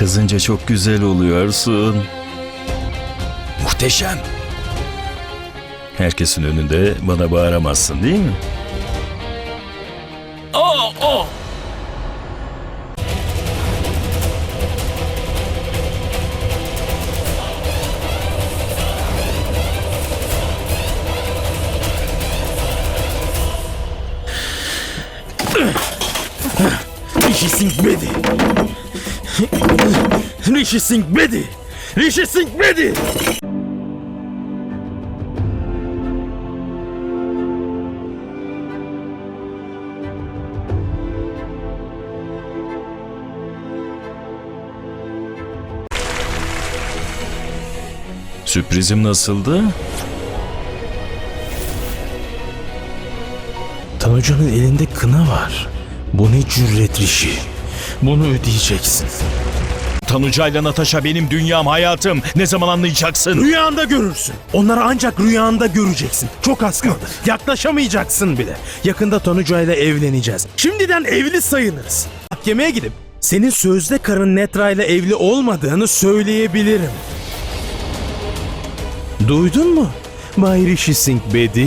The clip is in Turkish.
Kızınca çok güzel oluyorsun. Muhteşem. Herkesin önünde bana bağıramazsın değil mi? Aa. Rishi Singh Bedi. Rishi Singh Bedi. Rishi Singh Bedi. Sürprizim nasıldı? Tanuca'nın elinde kına var. Bu ne cüret Rishi. Bunu ödeyeceksin. Tanucayla Natasha benim dünyam, hayatım. Ne zaman anlayacaksın? Rüyanda görürsün. Onları ancak rüyanda göreceksin. Çok az kaldı. Yaklaşamayacaksın bile. Yakında Tanuca ile evleneceğiz. Şimdiden evli sayılırız. Mahkemeye gidip senin sözde karın Netra ile evli olmadığını söyleyebilirim. Duydun mu? Bay Rishi Singh Bedi.